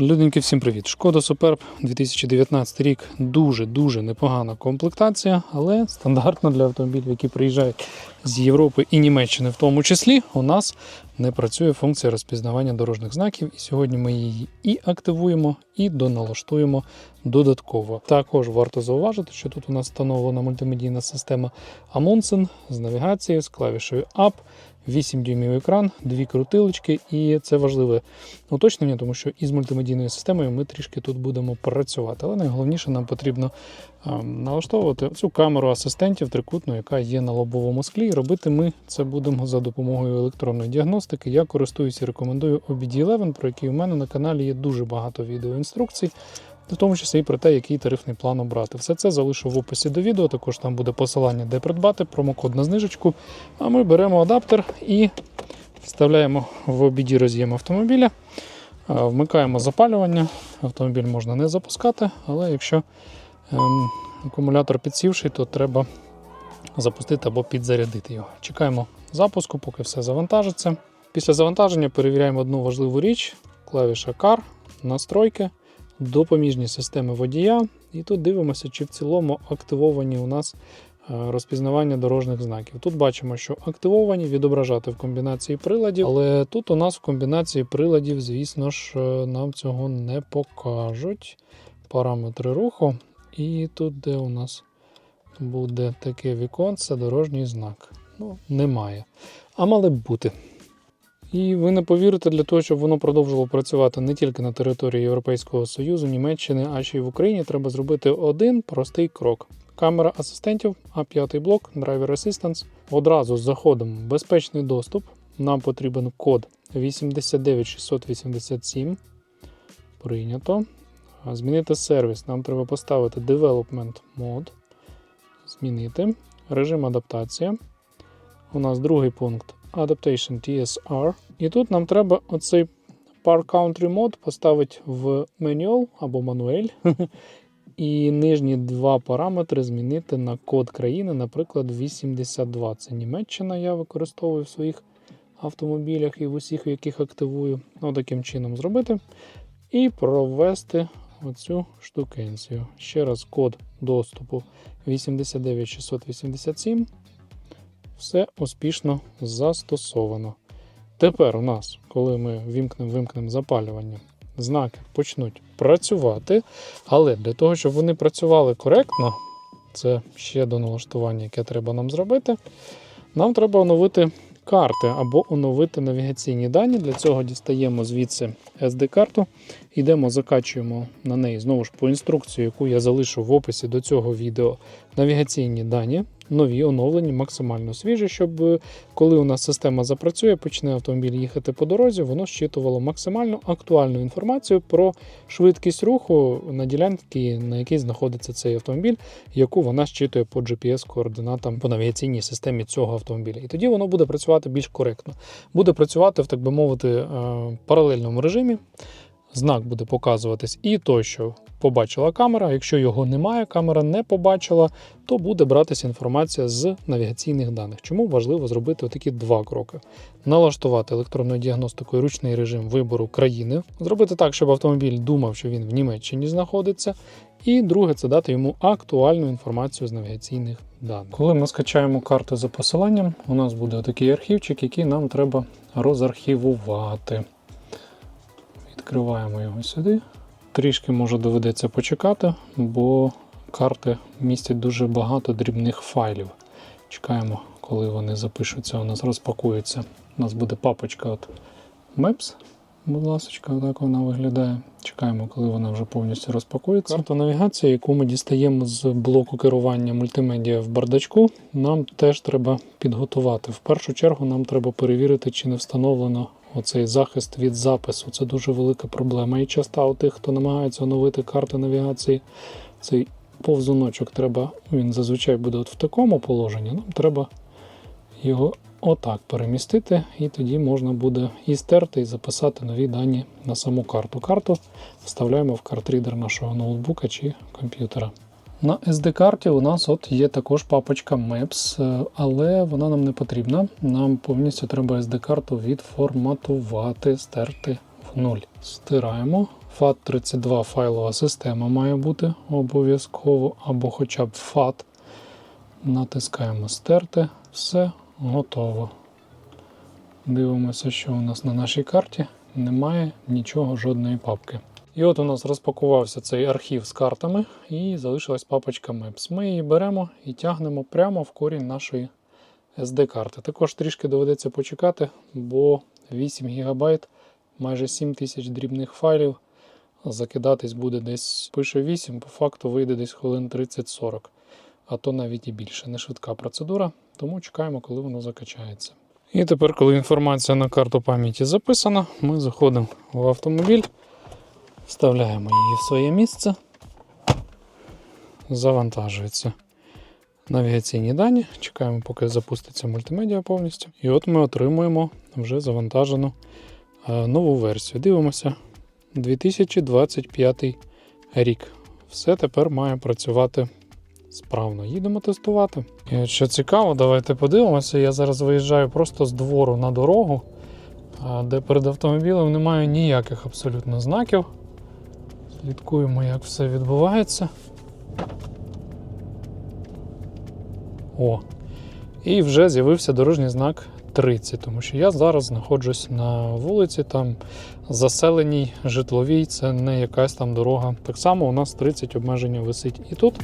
Люденьки, всім привіт! Шкода Суперб 2019 рік. Дуже-дуже непогана комплектація, але стандартно для автомобілів, які приїжджають з Європи і Німеччини, в тому числі, у нас не працює функція розпізнавання дорожніх знаків. І сьогодні ми її і активуємо, і доналаштуємо додатково. Також варто зауважити, що тут у нас встановлена мультимедійна система Amundsen з навігацією, з клавішею Up. 8 дюймів екран, дві крутилочки, і це важливе уточнення, тому що із мультимедійною системою ми трішки тут будемо працювати. Але найголовніше нам потрібно налаштовувати цю камеру асистентів трикутну, яка є на лобовому склі. Робити ми це будемо за допомогою електронної діагностики. Я користуюся і рекомендую OBD11, про який у мене на каналі є дуже багато відеоінструкцій. В тому числі і про те, який тарифний план обрати. Все це залишу в описі до відео. Також там буде посилання, де придбати, промокод на знижечку. А ми беремо адаптер і вставляємо в обіді роз'єм автомобіля, вмикаємо запалювання. Автомобіль можна не запускати, але якщо ем, акумулятор підсівший, то треба запустити або підзарядити його. Чекаємо запуску, поки все завантажиться. Після завантаження перевіряємо одну важливу річ: клавіша CAR, настройки допоміжні системи водія. І тут дивимося, чи в цілому активовані у нас е, розпізнавання дорожніх знаків. Тут бачимо, що активовані відображати в комбінації приладів, але тут у нас в комбінації приладів, звісно ж, е, нам цього не покажуть. Параметри руху. І тут, де у нас буде таке віконце, дорожній знак. Ну, немає. А мали б бути. І ви не повірите, для того, щоб воно продовжувало працювати не тільки на території Європейського Союзу, Німеччини, а ще й в Україні, треба зробити один простий крок. Камера асистентів, А5 блок, Driver Assistance. Одразу з заходом в безпечний доступ. Нам потрібен код 89687. Прийнято. Змінити сервіс. Нам треба поставити Development Mode. Змінити. Режим адаптація. У нас другий пункт Adaptation TSR. І тут нам треба оцей Park Country Mode поставити в Manual або Manuel. І нижні два параметри змінити на код країни, наприклад, 82. Це Німеччина я використовую в своїх автомобілях і в усіх, в яких активую. Ну, таким чином зробити. І провести оцю штукенцію. Ще раз код доступу 89687 все успішно застосовано. Тепер у нас, коли ми вімкнемо вимкнемо запалювання, знаки почнуть працювати. Але для того, щоб вони працювали коректно, це ще до налаштування, яке треба нам зробити, нам треба оновити карти або оновити навігаційні дані. Для цього дістаємо звідси SD-карту, йдемо, закачуємо на неї знову ж по інструкцію, яку я залишу в описі до цього відео. Навігаційні дані, нові, оновлені, максимально свіжі, щоб е, коли у нас система запрацює, почне автомобіль їхати по дорозі, воно щитувало максимально актуальну інформацію про швидкість руху на ділянці, на якій знаходиться цей автомобіль, яку вона щитує по GPS-координатам по навігаційній системі цього автомобіля. І тоді воно буде працювати більш коректно. Буде працювати в так би мовити е, паралельному режимі. Знак буде показуватись і той, що побачила камера. Якщо його немає, камера не побачила, то буде братися інформація з навігаційних даних. Чому важливо зробити такі два кроки: налаштувати електронною діагностикою ручний режим вибору країни, зробити так, щоб автомобіль думав, що він в Німеччині знаходиться. І друге, це дати йому актуальну інформацію з навігаційних даних. Коли ми скачаємо карти за посиланням, у нас буде такий архівчик, який нам треба розархівувати. Відкриваємо його сюди. Трішки може доведеться почекати, бо карти містять дуже багато дрібних файлів. Чекаємо, коли вони запишуться, у нас розпакується. У нас буде папочка от Maps. Будь ласка, так вона виглядає. Чекаємо, коли вона вже повністю розпакується. Карта навігації, яку ми дістаємо з блоку керування мультимедіа в бардачку, нам теж треба підготувати. В першу чергу нам треба перевірити, чи не встановлено оцей захист від запису. Це дуже велика проблема. І часто у тих, хто намагається оновити карти навігації, цей повзуночок треба, він зазвичай буде от в такому положенні. Нам треба його отак перемістити, і тоді можна буде і стерти, і записати нові дані на саму карту. Карту вставляємо в картрідер нашого ноутбука чи комп'ютера. На SD-карті у нас от є також папочка Maps, е, але вона нам не потрібна. Нам повністю треба SD-карту відформатувати, стерти в нуль. Стираємо, FAT32 файлова система має бути обов'язково, або хоча б FAT. Натискаємо стерти. Все готово. Дивимося, що у нас на нашій карті. Немає нічого, жодної папки. І от у нас розпакувався цей архів з картами, і залишилась папочка Maps. Ми її беремо і тягнемо прямо в корінь нашої SD-карти. Також трішки доведеться почекати, бо 8 ГБ, майже 7 тисяч дрібних файлів. Закидатись буде десь, пише 8, по факту вийде десь хвилин 30-40, а то навіть і більше. Не швидка процедура, тому чекаємо, коли воно закачається. І тепер, коли інформація на карту пам'яті записана, ми заходимо в автомобіль, вставляємо її в своє місце, завантажується навігаційні дані. Чекаємо, поки запуститься мультимедіа повністю. І от ми отримуємо вже завантажену е, нову версію. Дивимося. 2025 рік. Все тепер має працювати справно. Їдемо тестувати. І що цікаво, давайте подивимося. Я зараз виїжджаю просто з двору на дорогу, де перед автомобілем немає ніяких абсолютно знаків. Слідкуємо, як все відбувається. О, і вже з'явився дорожній знак 30, тому що я зараз знаходжусь на вулиці, там заселеній, житловій, це не якась там дорога. Так само у нас 30 обмеження висить і тут.